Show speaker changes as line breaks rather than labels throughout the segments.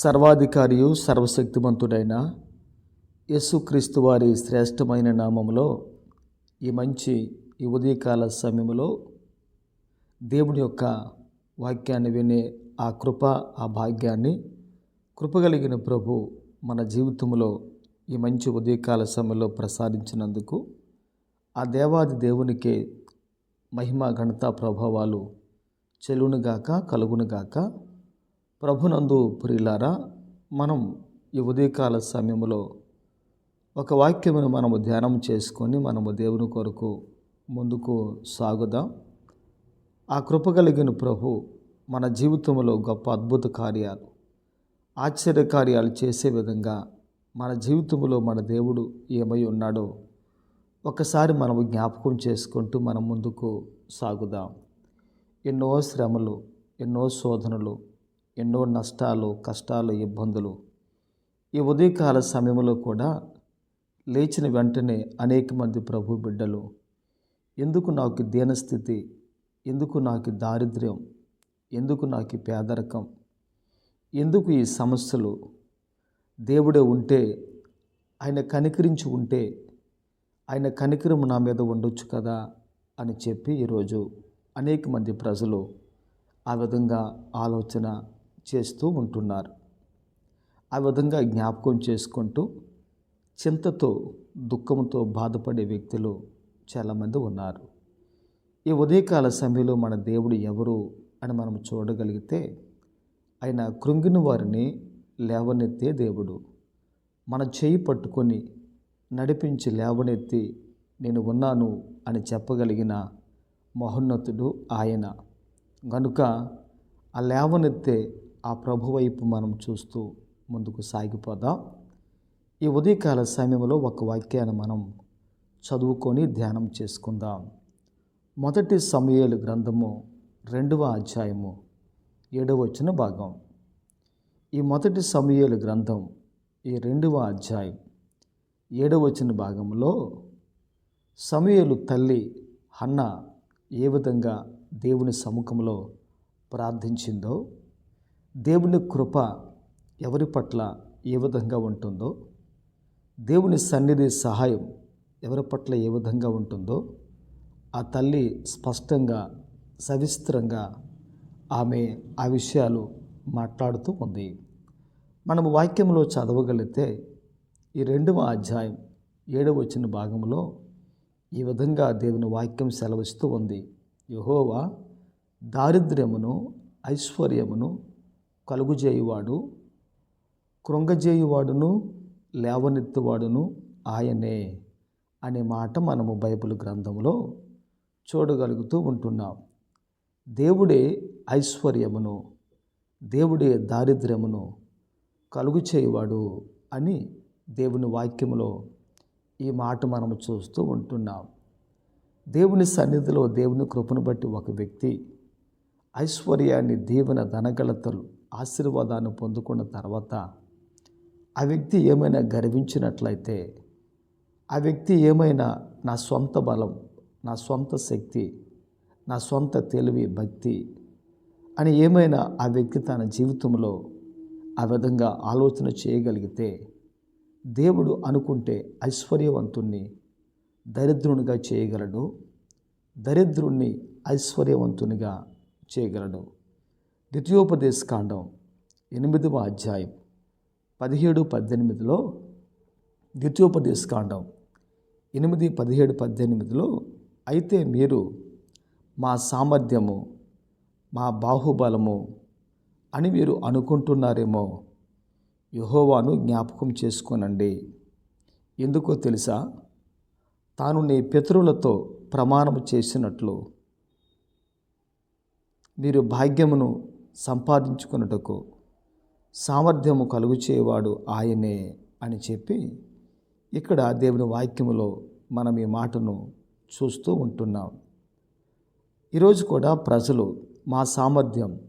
సర్వాధికారియు సర్వశక్తిమంతుడైన యేసుక్రీస్తు వారి శ్రేష్టమైన నామములో ఈ మంచి ఈ ఉదయకాల సమయంలో దేవుని యొక్క వాక్యాన్ని వినే ఆ కృప ఆ భాగ్యాన్ని కృపగలిగిన ప్రభు మన జీవితంలో ఈ మంచి ఉదయకాల సమయంలో ప్రసాదించినందుకు ఆ దేవాది దేవునికే మహిమ ఘనత ప్రభావాలు చెలునుగాక కలుగునుగాక. ప్రభునందు ప్రియులారా మనం ఈ ఉదయకాల సమయంలో ఒక వాక్యమును మనము ధ్యానం చేసుకొని మనము దేవుని కొరకు ముందుకు సాగుదాం. ఆ కృప కలిగిన ప్రభు మన జీవితంలో గొప్ప అద్భుత కార్యాలు ఆశ్చర్య కార్యాలు చేసే విధంగా మన జీవితంలో మన దేవుడు ఏమై ఉన్నాడో ఒకసారి మనము జ్ఞాపకం చేసుకుంటూ మనం ముందుకు సాగుదాం. ఎన్నో శ్రమలు ఎన్నో శోధనలు ఎన్నో నష్టాలు కష్టాలు ఇబ్బందులు. ఈ ఉదయకాల సమయంలో కూడా లేచిన వెంటనే అనేక మంది ప్రభు బిడ్డలు ఎందుకు నాకు దీనస్థితి? ఎందుకు నాకు దారిద్ర్యం? ఎందుకు నాకు పేదరికం? ఎందుకు ఈ సమస్యలు? దేవుడే ఉంటే ఆయన కనికరించి ఉంటే ఆయన కనికరం నా మీద ఉండొచ్చు కదా? అని చెప్పి ఈరోజు అనేక మంది ప్రజలు ఆ విధంగా ఆలోచన చేస్తూ ఉంటున్నారు. ఆ విధంగా జ్ఞాపకం చేసుకుంటూ చింతతో దుఃఖంతో బాధపడే వ్యక్తులు చాలామంది ఉన్నారు. ఈ ఉదయకాల సమయంలో మన దేవుడు ఎవరు అని మనం చూడగలిగితే ఆయన కృంగిన వారిని లేవనెత్తే దేవుడు. మన చేయి పట్టుకొని నడిపించి లేవనెత్తి నేను ఉన్నాను అని చెప్పగలిగిన మహోన్నతుడు ఆయన. గనుక ఆ లేవనెత్తే ఆ ప్రభు వైపు మనం చూస్తూ ముందుకు సాగిపోదాం. ఈ ఉదయకాల సమయంలో ఒక వాక్యాన్ని మనం చదువుకొని ధ్యానం చేసుకుందాం. మొదటి సమయాలు గ్రంథము రెండవ అధ్యాయము ఏడవచ్చిన భాగం. ఈ మొదటి సమయాలు గ్రంథం ఈ రెండవ అధ్యాయం ఏడవచ్చిన భాగంలో సమయలు తల్లి హన్న ఏ విధంగా దేవుని సముఖంలో ప్రార్థించిందో దేవుని కృప ఎవరి పట్ల ఏ విధంగా ఉంటుందో దేవుని సన్నిధి సహాయం ఎవరి పట్ల ఏ విధంగా ఉంటుందో ఆ తల్లి స్పష్టంగా సవిస్తరంగా ఆమె ఆ విషయాలు మాట్లాడుతూ ఉంది. మనము వాక్యంలో చదవగలిగితే ఈ రెండవ అధ్యాయం ఏడవ వచ్చిన భాగంలో ఈ విధంగా దేవుని వాక్యం సెలవిస్తూ ఉంది. యహోవా దారిద్ర్యమును ఐశ్వర్యమును కలుగుజేయువాడు కృంగజేయువాడును లేవనెత్తువాడును ఆయనే అనే మాట మనము బైబిల్ గ్రంథంలో చూడగలుగుతూ ఉంటున్నాం. దేవుడే ఐశ్వర్యమును దేవుడే దారిద్ర్యమును కలుగు చేయువాడు అని దేవుని వాక్యములో ఈ మాట మనము చూస్తూ ఉంటున్నాం. దేవుని సన్నిధిలో దేవుని కృపను బట్టి ఒక వ్యక్తి ఐశ్వర్యాన్ని దీవెన ధనగలతలు ఆశీర్వాదాన్ని పొందుకున్న తర్వాత ఆ వ్యక్తి ఏమైనా గర్వించినట్లయితే ఆ వ్యక్తి ఏమైనా నా సొంత బలం నా సొంత శక్తి నా సొంత తెలివి భక్తి అని ఏమైనా ఆ వ్యక్తి తన జీవితంలో ఆ విధంగా ఆలోచన చేయగలిగితే దేవుడు అనుకుంటే ఐశ్వర్యవంతుణ్ణి దరిద్రునిగా చేయగలడు దరిద్రుణ్ణి ఐశ్వర్యవంతునిగా చేయగలడు. ద్వితీయోపదేశ కాండం ఎనిమిదవ అధ్యాయం పదిహేడు పద్దెనిమిదిలో ద్వితీయోపదేశ కాండం ఎనిమిది పదిహేడు పద్దెనిమిదిలో అయితే మీరు మా సామర్థ్యము మా బాహుబలము అని మీరు అనుకుంటున్నారేమో యహోవాను జ్ఞాపకం చేసుకోనండి. ఎందుకో తెలుసా? తాను నీ పితరులతో ప్రమాణం చేసినట్లు మీరు భాగ్యమును సంపాదించుకున్నటకు సామర్థ్యము కలుగు చేయవాడు ఆయనే అని చెప్పి ఇక్కడ దేవుని వాక్యములో మనం ఈ మాటను చూస్తూ ఉంటున్నాం. ఈరోజు కూడా ప్రజలు మా సామర్థ్యం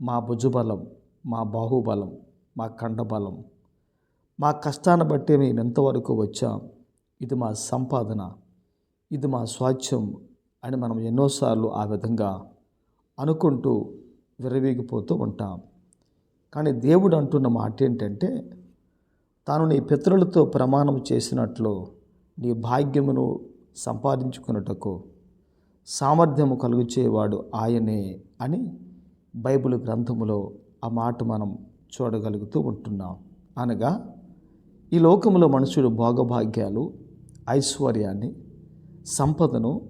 మా భుజబలం మా బాహుబలం మా కండబలం మా కష్టాన్ని బట్టి మేము ఎంతవరకు వచ్చాం ఇది మా సంపాదన ఇది మా స్వాచ్ఛం అని మనం ఎన్నోసార్లు ఆ విధంగా అనుకుంటూ విరవీగిపోతూ ఉంటాం. కానీ దేవుడు అంటున్న మాట ఏంటంటే తాను నీ పితరులతో ప్రమాణం చేసినట్లు నీ భాగ్యమును సంపాదించుకున్నటకు సామర్థ్యము కలుగుచేవాడు ఆయనే అని బైబిల్ గ్రంథములో ఆ మాట మనం చూడగలుగుతూ ఉంటున్నాం. అనగా ఈ లోకంలో మనుషులు భోగభాగ్యాలు ఐశ్వర్యాన్ని సంపదను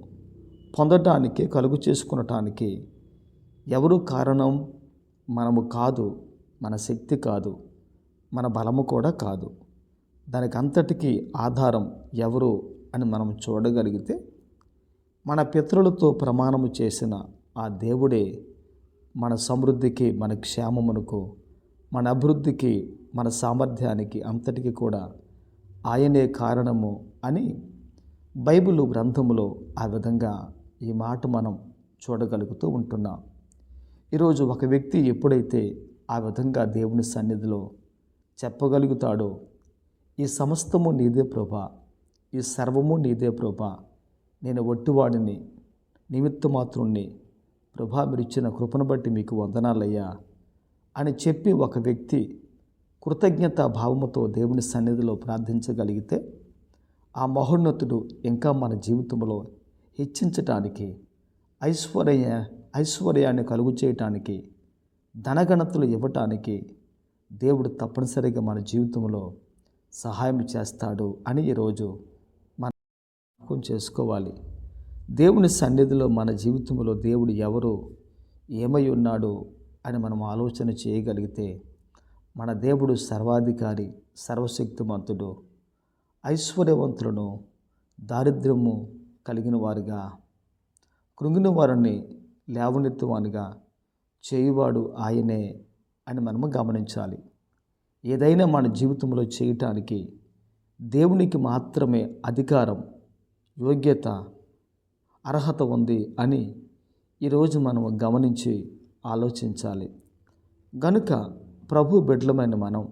పొందటానికి కలుగు చేసుకునటానికి ఎవరు కారణం? మనము కాదు. మన శక్తి కాదు. మన బలము కూడా కాదు. దానికి అంతటికీ ఆధారం ఎవరు అని మనం చూడగలిగితే మన పితరులతో ప్రమాణము చేసిన ఆ దేవుడే మన సమృద్ధికి మన క్షేమమునకు మన అభివృద్ధికి మన సామర్థ్యానికి అంతటికి కూడా ఆయనే కారణము అని బైబిల్ గ్రంథములో ఆ విధంగా ఈ మాట మనం చూడగలుగుతూ ఉంటున్నాం. ఈరోజు ఒక వ్యక్తి ఎప్పుడైతే ఆ విధంగా దేవుని సన్నిధిలో చెప్పగలుగుతాడో ఈ సమస్తము నీదే ప్రభా ఈ సర్వము నీదే ప్రభా నేను ఒట్టివాడిని నిమిత్త మాత్రుణ్ణి ప్రభా మీరు ఇచ్చిన కృపను బట్టి మీకు వందనాలయ్యా అని చెప్పి ఒక వ్యక్తి కృతజ్ఞత భావముతో దేవుని సన్నిధిలో ప్రార్థించగలిగితే ఆ మహోన్నతుడు ఇంకా మన జీవితంలో హెచ్చించటానికి ఐశ్వర్య ఐశ్వర్యాన్ని కలుగు చేయటానికి ధనగణతులు ఇవ్వటానికి దేవుడు తప్పనిసరిగా మన జీవితంలో సహాయం చేస్తాడు అని ఈరోజు మనం చేసుకోవాలి. దేవుని సన్నిధిలో మన జీవితంలో దేవుడు ఎవరు ఏమై ఉన్నాడు అని మనం ఆలోచన చేయగలిగితే మన దేవుడు సర్వాధికారి సర్వశక్తిమంతుడు ఐశ్వర్యవంతులను దారిద్ర్యము కలిగిన వారుగా కృంగిన వారిని లేవనెత్తువానిగా చేయువాడు ఆయనే అని మనము గమనించాలి. ఏదైనా మన జీవితంలో చేయటానికి దేవునికి మాత్రమే అధికారం యోగ్యత అర్హత ఉంది అని ఈరోజు మనము గమనించి ఆలోచించాలి. గనుక ప్రభు బిడ్డలమైన మనం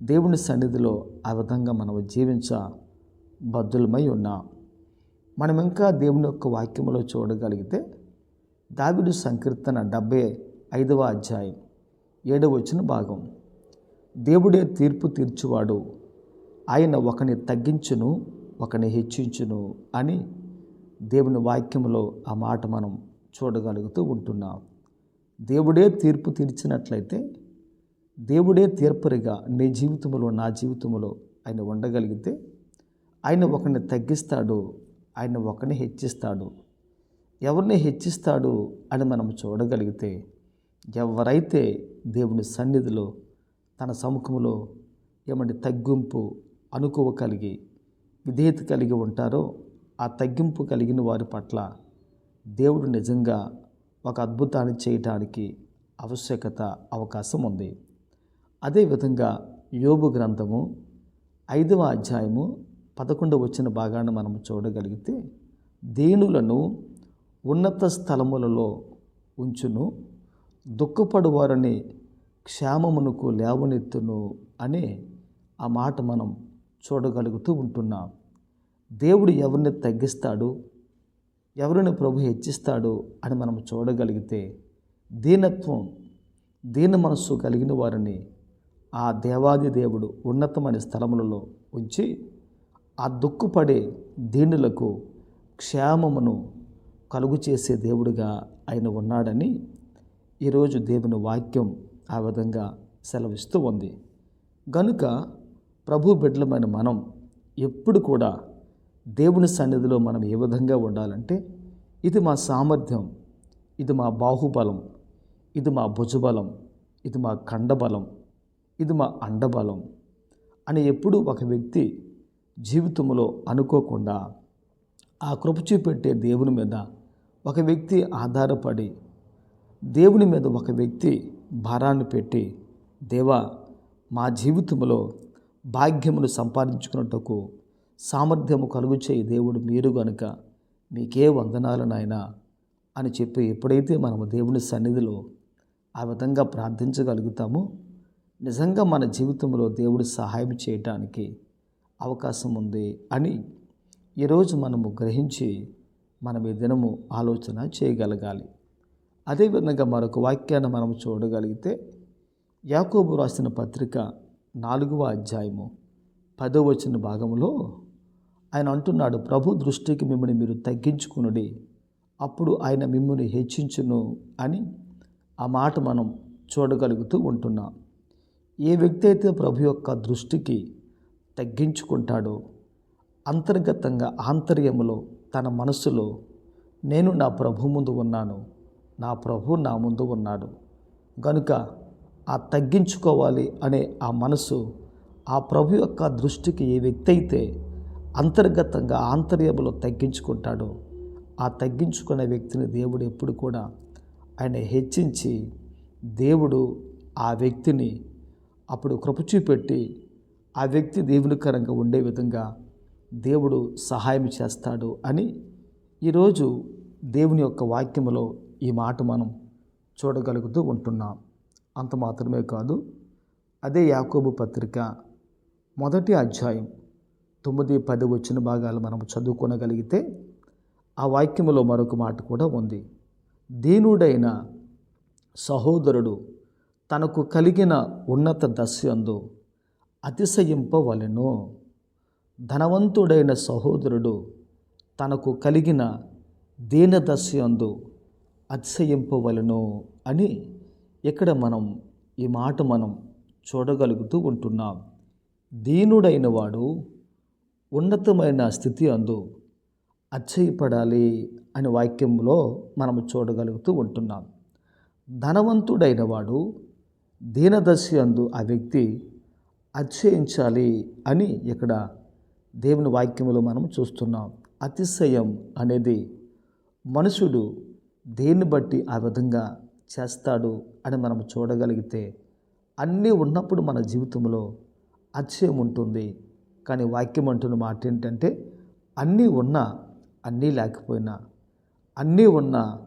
దేవుని సన్నిధిలో ఆ విధంగా మనం జీవించ బద్దులమై ఉన్నాం. మనం ఇంకా దేవుని యొక్క వాక్యములో చూడగలిగితే దావిడు సంకీర్తన డెబ్బై ఐదవ అధ్యాయం ఏడవ వచ్చిన భాగం. దేవుడే తీర్పు తీర్చువాడు. ఆయన ఒకని తగ్గించును ఒకని హెచ్చించును అని దేవుని వాక్యంలో ఆ మాట మనం చూడగలుగుతూ ఉంటున్నాం. దేవుడే తీర్పు తీర్చినట్లయితే దేవుడే తీర్పరిగా నీ జీవితంలో నా జీవితంలో ఆయన ఉండగలిగితే ఆయన ఒకరిని తగ్గిస్తాడు ఆయన ఒకరిని హెచ్చిస్తాడు. ఎవరిని హెచ్చిస్తాడు అని మనం చూడగలిగితే ఎవరైతే దేవుని సన్నిధిలో తన సముఖంలో ఏమంటే తగ్గింపు అనుకువ కలిగి విధేయత కలిగి ఉంటారో ఆ తగ్గింపు కలిగిన వారి పట్ల దేవుడు నిజంగా ఒక అద్భుతాన్ని చేయటానికి ఆవశ్యకత అవకాశం ఉంది. అదేవిధంగా యోబు గ్రంథము ఐదవ అధ్యాయము పదకొండవ వచ్చిన భాగాన్ని మనం చూడగలిగితే దేనులను ఉన్నత స్థలములలో ఉంచును దుఃఖపడు వారిని క్షేమమునకు లేవనెత్తును అనే ఆ మాట మనం చూడగలుగుతూ ఉంటున్నాం. దేవుడు ఎవరిని తగ్గిస్తాడు? ఎవరిని ప్రభు హెచ్చిస్తాడు అని మనం చూడగలిగితే దీనత్వం దీన మనస్సు కలిగిన వారిని ఆ దేవాది దేవుడు ఉన్నతమైన స్థలములలో ఉంచి ఆ దుఃఖపడే దీనులకు క్షేమమును కలుగు చేసే దేవుడుగా ఆయన ఉన్నాడని ఈరోజు దేవుని వాక్యం ఆ విధంగా సెలవిస్తూ ఉంది. గనుక ప్రభు బిడ్డలమైన మనం ఎప్పుడు కూడా దేవుని సన్నిధిలో మనం ఏ విధంగా ఉండాలంటే ఇది మా సామర్థ్యం ఇది మా బాహుబలం ఇది మా భుజబలం ఇది మా కండబలం ఇది మా అండబలం అని ఎప్పుడు ఒక వ్యక్తి జీవితంలో అనుకోకుండా ఆ కృప చూపెట్టే దేవుని మీద ఒక వ్యక్తి ఆధారపడి దేవుని మీద ఒక వ్యక్తి భారాన్ని పెట్టి దేవా మా జీవితంలో భాగ్యమును సంపాదించుకున్నట్టుకు సామర్థ్యము కలుగు చేయి దేవుడు మీరు గనుక మీకే వందనాలు నాయన అని చెప్పి ఎప్పుడైతే మనము దేవుని సన్నిధిలో ఆ విధంగా ప్రార్థించగలుగుతామో నిజంగా మన జీవితంలో దేవుడు సహాయం చేయటానికి అవకాశం ఉంది అని ఈరోజు మనము గ్రహించి మనం ఈ దినము ఆలోచన చేయగలగాలి. అదేవిధంగా మరొక వాక్యాన్ని మనం చూడగలిగితే యాకోబు రాసిన పత్రిక నాలుగవ అధ్యాయము పదో వచ్చిన భాగంలో ఆయన అంటున్నాడు ప్రభు దృష్టికి మిమ్మల్ని మీరు తగ్గించుకునుడి అప్పుడు ఆయన మిమ్మల్ని హెచ్చించును అని ఆ మాట మనం చూడగలుగుతూ ఉంటున్నాం. ఏ వ్యక్తి అయితే ప్రభు యొక్క దృష్టికి తగ్గించుకుంటాడో అంతర్గతంగా ఆంతర్యములో తన మనస్సులో నేను నా ప్రభు ముందు ఉన్నాను. నా ప్రభు నా ముందు ఉన్నాడు. కనుక ఆ తగ్గించుకోవాలి అనే ఆ మనసు ఆ ప్రభు యొక్క దృష్టికి ఏ వ్యక్తి అయితే అంతర్గతంగా ఆంతర్యములో తగ్గించుకుంటాడో ఆ తగ్గించుకునే వ్యక్తిని దేవుడు ఎప్పుడు కూడా ఆయన హెచ్చించి దేవుడు ఆ వ్యక్తిని అప్పుడు కృప చూపెట్టి ఆ వ్యక్తి దేవునికరంగా ఉండే విధంగా దేవుడు సహాయం చేస్తాడు అని ఈరోజు దేవుని యొక్క వాక్యములో ఈ మాట మనం చూడగలుగుతూ ఉంటున్నాం. అంత మాత్రమే కాదు అదే యాకోబు పత్రిక మొదటి అధ్యాయం తొమ్మిది పది వచ్చిన భాగాలు మనం చదువుకోనగలిగితే ఆ వాక్యములో మరొక మాట కూడా ఉంది. దీనుడైన సహోదరుడు తనకు కలిగిన ఉన్నత దశయందు అతిశయింపవలెను. ధనవంతుడైన సహోదరుడు తనకు కలిగిన దీనదశయందు అతిశయింపవలను అని ఇక్కడ మనం ఈ మాట మనం చూడగలుగుతూ ఉంటున్నాం. దీనుడైన వాడు ఉన్నతమైన స్థితి అందు అచ్చయపడాలి అనే వాక్యంలో మనం చూడగలుగుతూ ఉంటున్నాం. ధనవంతుడైన వాడు దీనదశ అందు ఆ వ్యక్తి అచ్చయించాలి అని ఇక్కడ దేవుని వాక్యములో మనం చూస్తున్నాం. అతిశయం అనేది మనుషుడు దేన్ని బట్టి ఆ విధంగా చేస్తాడు అని మనం చూడగలిగితే అన్నీ ఉన్నప్పుడు మన జీవితంలో అతిశయం ఉంటుంది. కానీ వాక్యం అంటున్న మాట ఏంటంటే అన్నీ ఉన్నా అన్నీ లేకపోయినా అన్నీ ఉన్నా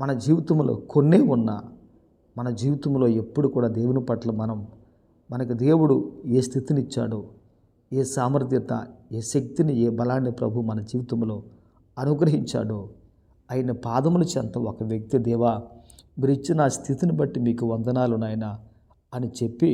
మన జీవితంలో కొన్నే ఉన్నా మన జీవితంలో ఎప్పుడు కూడా దేవుని పట్ల మనం మనకు దేవుడు ఏ స్థితినిచ్చాడో ఏ సామర్థ్యత ఏ శక్తిని ఏ బలాన్ని ప్రభు మన జీవితంలో అనుగ్రహించాడో ఆయన పాదముల చెంత ఒక వ్యక్తి దేవా మీరు ఇచ్చిన స్థితిని బట్టి మీకు వందనాలు నాయన అని చెప్పి